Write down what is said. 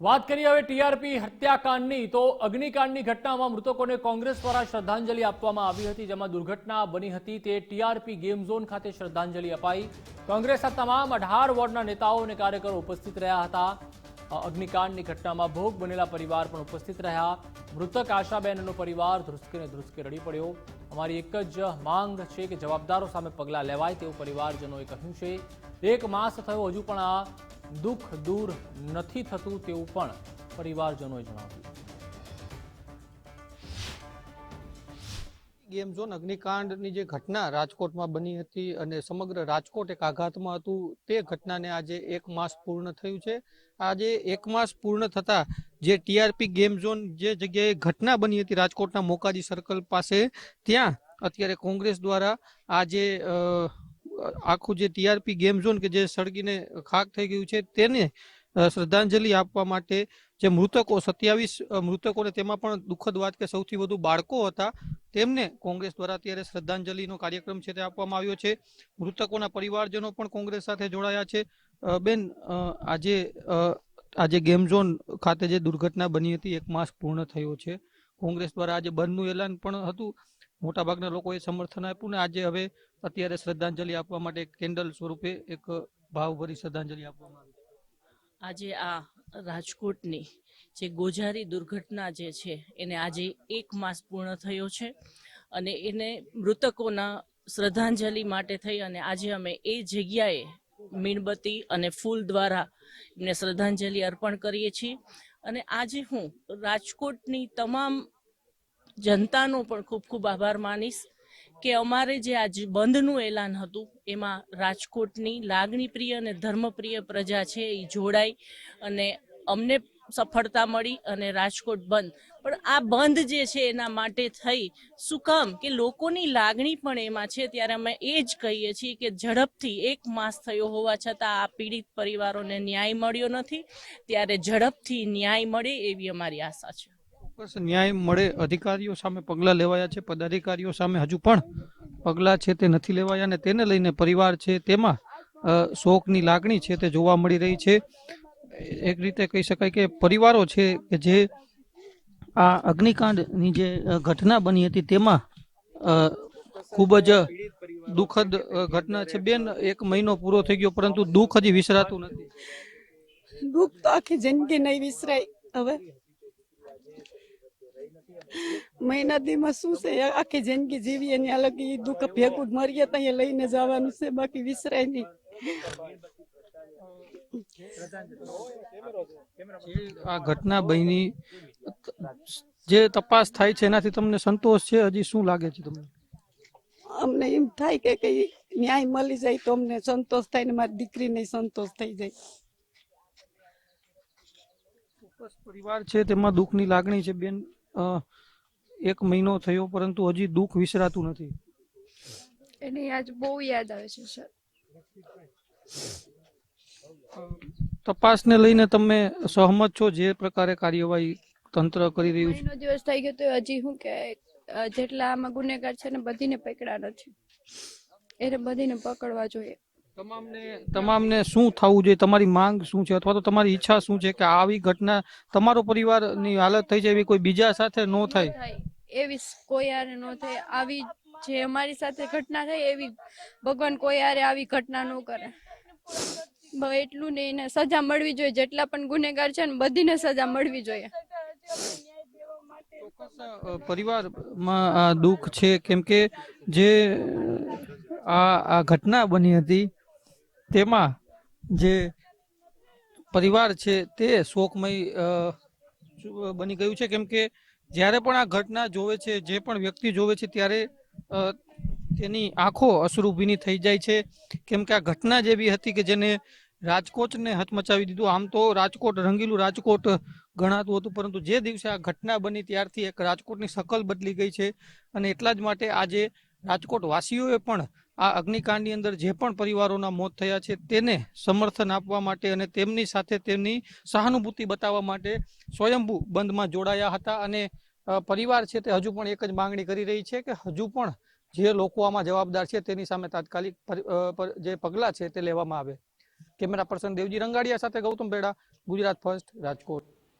વાત કરીએ હવે ટીઆરપી હત્યાકાંડની, તો અગ્નિકાંડની ઘટનામાં મૃતકોને કોંગ્રેસ દ્વારા શ્રદ્ધાંજલિ આપવામાં આવી હતી, જેમાં દુર્ઘટના બની હતી. તે ટીઆરપી ગેમ ઝોન ખાતે શ્રદ્ધાંજલિ અપાઈ. કોંગ્રેસના તમામ અઢાર વોર્ડના નેતાઓ અને કાર્યકરો ઉપસ્થિત રહ્યા હતા. અગ્નિકાંડની ઘટનામાં ભોગ બનેલા પરિવાર પણ ઉપસ્થિત રહ્યા. મૃતક આશાબેનનો પરિવાર ધ્રુસકીને ધ્રુસકે રડી પડ્યો. અમારી એક જ માંગ છે કે જવાબદારો સામે પગલાં લેવાય તેવું પરિવારજનોએ કહ્યું છે. એક માસ થયો, હજુ પણ આ દુઃખ દૂર નથી થતું તેવું પણ પરિવારજનોએ જણાવ્યું. ગેમ ઝોન અગ્નિકાંડની જે ઘટના રાજકોટમાં બની હતી અને સમગ્ર રાજકોટ એક આઘાતમાં હતું, તે ઘટનાને આજે એક માસ પૂર્ણ થયું છે. આજે એક માસ પૂર્ણ થતા જે ટીઆરપી ગેમ ઝોન જે જગ્યાએ ઘટના બની હતી રાજકોટના મોકાજી સર્કલ પાસે, ત્યાં અત્યારે કોંગ્રેસ દ્વારા આજે આખું જે ટીઆરપી ગેમ ઝોન કે જે સળગીને ખાક થઈ ગયું છે તેને શ્રદ્ધાંજલિ આપવા માટે જે મૃતકો, સત્યાવીસ મૃતકોને તેમાં પણ દુઃખદ વાત કે સૌથી વધુ બાળકો હતા, તેમને કોંગ્રેસ દ્વારા અત્યારે શ્રદ્ધાંજલિનો કાર્યક્રમ છે તે આપવામાં આવ્યો છે. મૃતકોના પરિવારજનો પણ કોંગ્રેસ સાથે જોડાયા છે. બેન આજે આજે ગેમ ઝોન ખાતે જે દુર્ઘટના બની હતી એક માસ પૂર્ણ થયો છે. કોંગ્રેસ દ્વારા આજે બંધનું એલાન પણ હતું. મોટાભાગના લોકોએ સમર્થન આપ્યું ને આજે હવે અત્યારે શ્રદ્ધાંજલિ આપવા માટે કેન્ડલ સ્વરૂપે એક ભાવભરી શ્રદ્ધાંજલિ આપવામાં આવી આજે આ રાજકોટની જે ગોઝારી દુર્ઘટના જે છે, એને આજે એક માસ પૂર્ણ થયો છે અને એને મૃતકોના શ્રદ્ધાંજલિ માટે થઈ અને આજે અમે એ જગ્યાએ મીણબત્તી અને ફૂલ દ્વારા એમને શ્રદ્ધાંજલિ અર્પણ કરીએ છીએ. અને આજે હું રાજકોટની તમામ જનતાનો પણ ખૂબ ખૂબ આભાર માનીશ. કે અમારે જે આજ બંધનું એલાન હતું, એમાં રાજકોટની લાગણીપ્રિય અને ધર્મપ્રિય પ્રજા છે એ જોડાઈ અને અમને સફળતા મળી અને રાજકોટ બંધ. પણ આ બંધ જે છે એના માટે થઈ, શું કામ? કે લોકોની લાગણી પણ એમાં છે, ત્યારે અમે એ જ કહીએ છીએ કે ઝડપથી એક માસ થયો હોવા છતાં આ પીડિત પરિવારોને ન્યાય મળ્યો નથી, ત્યારે ઝડપથી ન્યાય મળે એવી અમારી આશા છે. ચોક્કસ ન્યાય મળે, અધિકારીઓ સામે પગલાં લેવાયા છે, પદાધિકારીઓ સામે હજુ પણ પગલાં છે તે નથી લેવાયા અને તેને લઈને પરિવાર છે તેમાં શોકની લાગણી છે તે જોવા મળી રહી છે. એક રીતે કહી શકાય કે પરિવારો છે કે જે આ અગ્નિકાંડની જે ઘટના બની હતી તેમાં ખૂબ જ દુઃખદ ઘટના છે. બેન, એક મહિનો પૂરો થઈ ગયો પરંતુ દુઃખ હજી વિસરાતું નથી. દુઃખ તો આખી જિંદગી નહીં વિસરાય. હવે મહિના દીમાં શું છે? આખી જિંદગી જીવી ને અલગ ઈ દુઃખ ભેગું મરીએ તો લઈને જવાનું છે બાકી વિસરાય નહીં. આ ઘટના બની જે તપાસ થાય છે એનાથી તમને સંતોષ છે? હજી શું લાગે છે તમને? અમને એમ થાય કે કઈ ન્યાય મળી જાય તો અમને સંતોષ થાય ને મારી દીકરીને સંતોષ થઈ જાય. પરિવાર છે તેમાં દુઃખની લાગણી છે બેન? એક મહિનો થયો પરંતુ હજી દુઃખ વિસરાતું નથી. એની આજ બહુ યાદ આવે છે સર. તપાસને લઈને તમે સહમત છો જે પ્રકારે કાર્યવાહી તંત્ર કરી રહ્યું છે? દિવસ થઈ ગયો તો હજી શું કે જેટલા આમાં ગુનેગાર છે ને બધીને પકડ્યા નથી એને બધીને પકડવા જોઈએ. તમામને તમામને શું થવું જોઈએ? તમારી માંગ શું છે? અથવા તો તમારી ઈચ્છા શું છે કે આવી ઘટના તમારો પરિવારની હાલત થઈ જાય એવી કોઈ બીજા સાથે ન થાય? એવી કોઈ હારે ન થાય. આવી જે અમારી સાથે ઘટના થઈ એવી ભગવાન કોઈ હારે આવી ઘટના ન કરે. એટલું ને એને સજા મળવી જોઈએ. જેટલા પણ ગુનેગાર છે ને બધીને સજા મળવી જોઈએ. પરિવારમાં આ દુઃખ છે. કેમ કે જે આ આ ઘટના બની હતી તેમાં જે પરિવાર છે તે શોકમય બની ગયું છે. કેમ કે જ્યારે પણ આ ઘટના જોવે છે, જે પણ વ્યક્તિ જોવે છે ત્યારે તેની આંખો અશ્રુભીની થઈ જાય છે. કેમ કે આ ઘટના જ એવી હતી કે જેને રાજકોટને હચમચાવી દીધું. આમ તો રાજકોટ, રંગીલું રાજકોટ ગણાતું હતું, પરંતુ જે દિવસે આ ઘટના બની ત્યારથી એક રાજકોટની શકલ બદલી ગઈ છે. અને એટલા જ માટે આજે રાજકોટ વાસીઓએ પણ આ અગ્નિકાંડની અંદર જે પણ પરિવારોના મોત થયા છે, તેને સમર્થન આપવા માટે અને તેમની સાથે તેમની સહાનુભૂતિ બતાવવા માટે સ્વયંભૂ બંધમાં જોડાયા હતા અને પરિવાર છે તે હજુ પણ એક જ માંગણી કરી રહી છે કે હજુ પણ જે લોકો આમાં જવાબદાર છે તેની સામે તાત્કાલિક જે પગલાં છે તે લેવામાં આવે. કેમેરા પર્સન દેવજી રંગાડિયા સાથે ગૌતમ બેડા, ગુજરાત ફર્સ્ટ, રાજકોટ.